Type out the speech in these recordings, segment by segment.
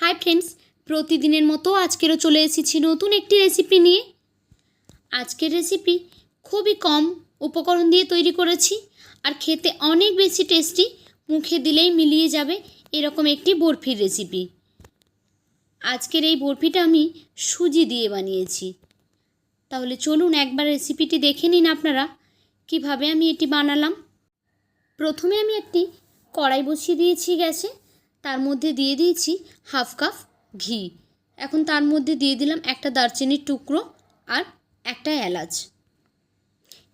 Hi friends প্রতিদিনের মতো আজকেরও চলে এসেছি নতুন একটি রেসিপি নিয়ে। আজকের রেসিপি খুবই কম উপকরণ দিয়ে তৈরি করেছি আর খেতে অনেক বেশি টেস্টি মুখে দিলেই মিলিয়ে যাবে এরকম একটি বরফির রেসিপি আজকের এই বরফিটা আমি সুজি দিয়ে বানিয়েছি। তাহলে চলুন একবার রেসিপিটি দেখে নিন আপনারা, কীভাবে আমি এটি বানালাম। প্রথমে আমি একটি কড়াই বসিয়ে দিয়েছি গ্যাসে। তার মধ্যে দিয়ে দিয়েছি হাফ কাপ ঘি। এখন তার মধ্যে দিয়ে দিলাম একটা দারচিনির টুকরো আর একটা এলাচ।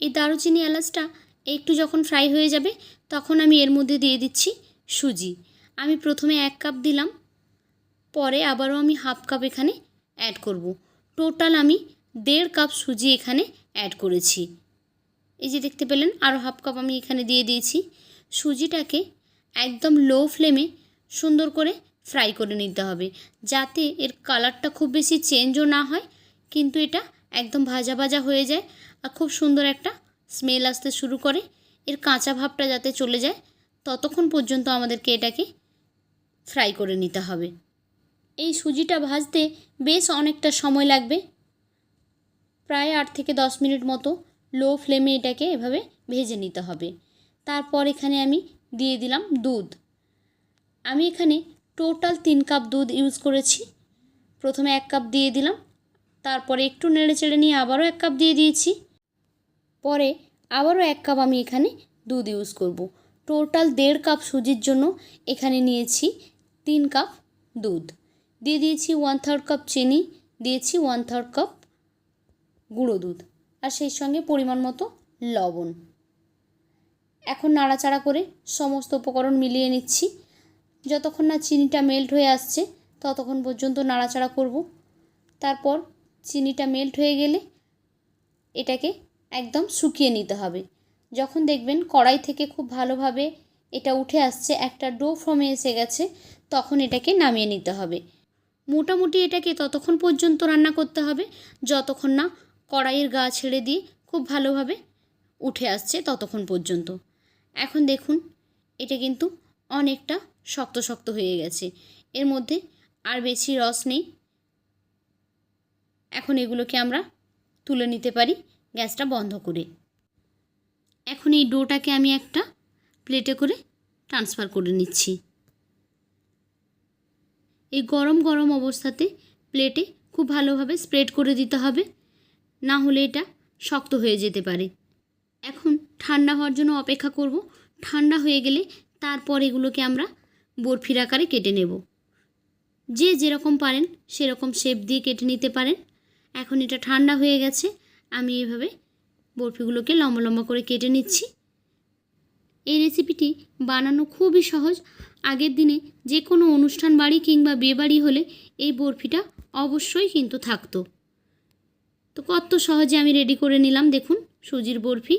এই দারুচিনি এলাচটা একটু যখন ফ্রাই হয়ে যাবে, তখন আমি এর মধ্যে দিয়ে দিচ্ছি সুজি। আমি প্রথমে এক কাপ দিলাম, পরে আবারও আমি হাফ কাপ এখানে অ্যাড করব। টোটাল আমি দেড় কাপ সুজি এখানে অ্যাড করেছি। এই যে দেখতে পেলেন আরও হাফ কাপ আমি এখানে দিয়ে দিয়েছি। সুজিটাকে একদম লো ফ্লেমে সুন্দর করে ফ্রাই করে নিতে হবে। যাতে এর কালারটা খুব বেশি চেঞ্জও না হয়, কিন্তু এটা একদম ভাজা ভাজা হয়ে যায় আর খুব সুন্দর একটা স্মেল আসতে শুরু করে। এর কাঁচা ভাবটা যাতে চলে যায়, ততক্ষণ পর্যন্ত আমাদেরকে এটাকে ফ্রাই করে নিতে হবে। এই সুজিটা ভাজতে বেশ অনেকটা সময় লাগবে। প্রায় আট থেকে দশ মিনিট মতো লো ফ্লেমে এটাকে এভাবে ভেজে নিতে হবে। তারপর এখানে আমি দিয়ে দিলাম দুধ। আমি এখানে টোটাল তিন কাপ দুধ ইউজ করেছি। প্রথমে এক কাপ দিয়ে দিলাম, তারপরে একটু নেড়ে চেড়ে নিয়ে আবারও এক কাপ দিয়ে দিয়েছি। পরে আবারও এক কাপ আমি এখানে দুধ ইউজ করব। টোটাল দেড় কাপ সুজির জন্য এখানে নিয়েছি তিন কাপ দুধ। দিয়ে দিয়েছি ওয়ান থার্ড কাপ চিনি, দিয়েছি ওয়ান থার্ড কাপ গুঁড়ো দুধ আর সেই সঙ্গে পরিমাণ মতো লবণ। এখন নাড়াচাড়া করে সমস্ত উপকরণ মিলিয়ে নিচ্ছি। যতক্ষণ না চিনিটা মেল্ট হয়ে আসছে, ততক্ষণ পর্যন্ত নাড়াচাড়া করব। তারপর চিনিটা মেল্ট হয়ে গেলে এটাকে একদম শুকিয়ে নিতে হবে। যখন দেখবেন কড়াই থেকে খুব ভালোভাবে এটা উঠে আসছে, একটা ডো ফর্মে এসে গেছে, তখন এটাকে নামিয়ে নিতে হবে। মোটামুটি এটাকে ততক্ষণ পর্যন্ত রান্না করতে হবে, যতক্ষণ না কড়াইয়ের গা ছেড়ে দিয়ে খুব ভালোভাবে উঠে আসছে ততক্ষণ পর্যন্ত। এখন দেখুন, এটা কিন্তু অনেকটা শক্ত শক্ত হয়ে গেছে। এর মধ্যে আর বেশি রস নেই। এখন এগুলোকে আমরা তুলে নিতে পারি গ্যাসটা বন্ধ করে। এখন এই ডোটাকে আমি একটা প্লেটে করে ট্রান্সফার করে নিচ্ছি। এই গরম গরম অবস্থাতে প্লেটে খুব ভালোভাবে স্প্রেড করে দিতে হবে। না হলে এটা শক্ত হয়ে যেতে পারে। এখন ঠান্ডা হওয়ার জন্য অপেক্ষা করব। ঠান্ডা হয়ে গেলে তারপর এগুলোকে আমরা বরফির আকারে কেটে নেব। যে যেরকম পারেন, সেরকম শেপ দিয়ে কেটে নিতে পারেন। এখন এটা ঠান্ডা হয়ে গেছে, আমি এভাবে বরফিগুলোকে লম্বা লম্বা করে কেটে নিচ্ছি। এই রেসিপিটি বানানো খুবই সহজ। আগের দিনে যে কোনো অনুষ্ঠান বাড়ি কিংবা বিয়ে বাড়ি হলে এই বরফিটা অবশ্যই কিন্তু থাকতো। তো কত সহজে আমি রেডি করে নিলাম, দেখুন, সুজির বরফি।